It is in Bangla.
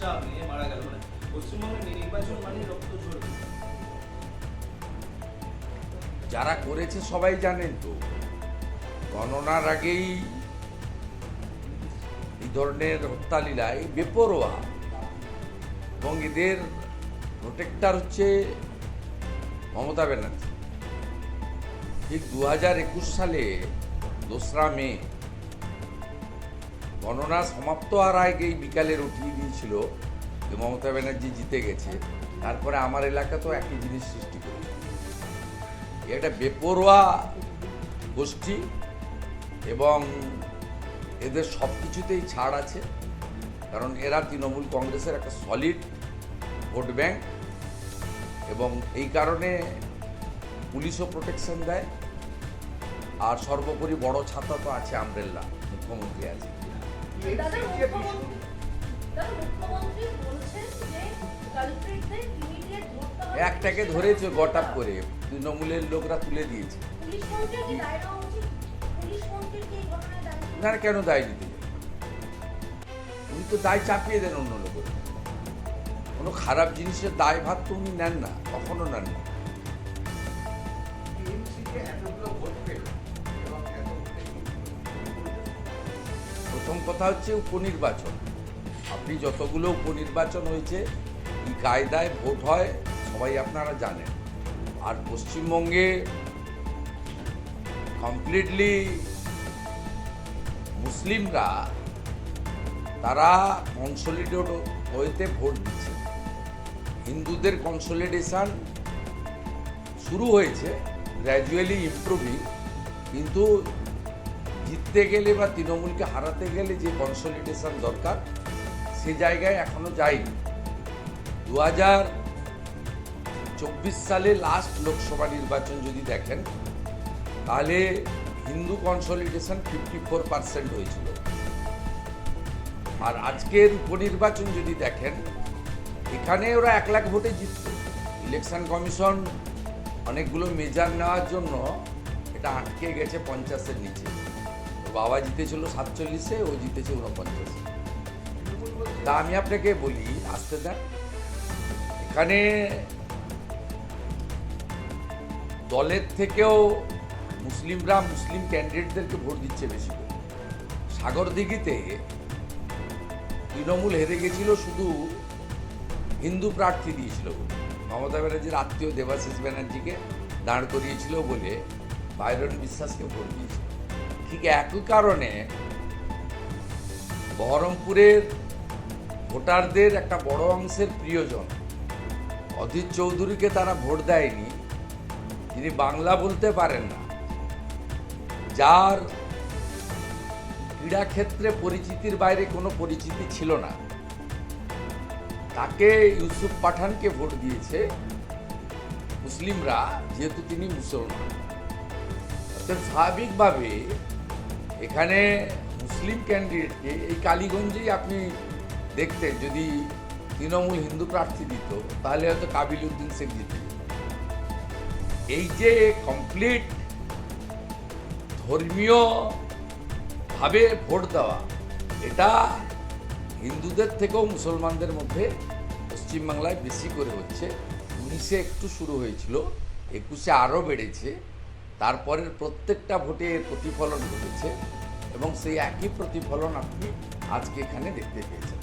চাপ নিয়ে মারা গেল মানে। পশ্চিমবঙ্গের নির্বাচন মানে রক্ত ঝরবে। যারা করেছে সবাই জানেন তো, গণনার আগেই এই ধরনের হত্যালীলায় বেপরোয়া। এবং এদের প্রোটেক্টার হচ্ছে মমতা ব্যানার্জি। ঠিক দু হাজার একুশ সালে দোসরা মে গণনা সমাপ্ত আর আগেই বিকালের উঠিয়ে দিয়েছিল যে মমতা ব্যানার্জি জিতে গেছে। তারপরে আমার এলাকা তো একই জিনিস সৃষ্টি করে এটা বেপরোয়া গোষ্ঠী এবং এদের সব কিছুতেই ছাড় আছে। কারণ এরা তৃণমূল কংগ্রেসের একটা সলিড ভোট ব্যাংক এবং এই কারণে পুলিশও প্রোটেকশন দেয়। আর সর্বোপরি বড় ছাতা তো আছে আমরেল্লা, মুখ্যমন্ত্রী আছে দাদা মুখ্যমন্ত্রী দাদা মুখ্যমন্ত্রী বলছেন যে কালপ্রিটদের ইমিডিয়েট ধরতে হবে। একটাকে ধরেছে গট আপ করে তৃণমূলের লোকরা তুলে দিয়েছে। পুলিশ মন্ত্রীর কি দায় নেওয়া উচিত? পুলিশ মন্ত্রীর কি ঘটনায় দায় না কেন দায় নিতে? উনি তো দায় চাপিয়ে দেন অন্য লোকের। কোনো খারাপ জিনিসের দায় ভাত তো উনি নেন না কখনো নেন না। কথা হচ্ছে উপনির্বাচন। আপনি যতগুলো উপনির্বাচন হয়েছে, কি কায়দায় ভোট হয়, সবাই আপনারা জানেন। আর পশ্চিমবঙ্গে কমপ্লিটলি মুসলিমরা, তারা কনসোলিডেট হইতে ভোট দিচ্ছে। হিন্দুদের কনসোলিডেশন শুরু হয়েছে গ্র্যাজুয়ালি ইমপ্রুভিং কিন্তু জিততে গেলে বা তৃণমূলকে হারাতে গেলে যে কনসোলিডেশন দরকার, সে জায়গায় এখনও যায়নি। দু হাজার চব্বিশ সালে লাস্ট লোকসভা নির্বাচন যদি দেখেন, তাহলে Hindu consolidation fifty four percent হয়েছিল। আর আজকের উপনির্বাচন যদি দেখেন, এখানে ওরা এক লাখ ভোটে জিতত। ইলেকশন কমিশন অনেকগুলো মেজার নেওয়ার জন্য এটা আটকে গেছে পঞ্চাশের নিচে। বাবা জিতেছিল সাতচল্লিশে, ও জিতেছে উনপঞ্চাশে তা আমি আপনাকে বলি, আসতে দেন। এখানে দলের থেকেও মুসলিমরা মুসলিম ক্যান্ডিডেটদেরকে ভোট দিচ্ছে বেশি করে। সাগরদিঘিতে তৃণমূল হেরে গেছিল, শুধু হিন্দু প্রার্থী দিয়েছিল। মমতা ব্যানার্জির আত্মীয় দেবাশিস ব্যানার্জিকে দাঁড় করিয়েছিল বলে বাইরন বিশ্বাসকে ভোট দিয়েছিল। ঠিক একই কারণে বহরমপুরের ভোটারদের একটা বড় অংশের প্রিয়জন অধীর চৌধুরীকে তারা ভোট দেয়নি যিনি বাংলা বলতে পারেন না। যার ক্রীড়াক্ষেত্রে পরিচিতির বাইরে কোনো পরিচিতি ছিল না। তাকে ইউসুফ পাঠানকে ভোট দিয়েছে মুসলিমরা, যেহেতু তিনি মুসলমান। স্বাভাবিকভাবে এখানে মুসলিম ক্যান্ডিডেটকে এই কালীগঞ্জেই আপনি দেখতেন, যদি তৃণমূল হিন্দু প্রার্থী দিত, তাহলে হয়তো কাবিল উদ্দিন শেখ যেত। এই যে কমপ্লিট ধর্মীয় ভাবে ভোট দেওয়া, এটা হিন্দুদের থেকেও মুসলমানদের মধ্যে পশ্চিমবাংলায় বেশি করে হচ্ছে উনিশে একটু শুরু হয়েছিল, একুশে আরও বেড়েছে তারপরের প্রত্যেকটা ভোটে এর প্রতিফলন ঘটেছে এবং সেই একই প্রতিফলন আপনি আজকে এখানে দেখতে পেয়েছেন।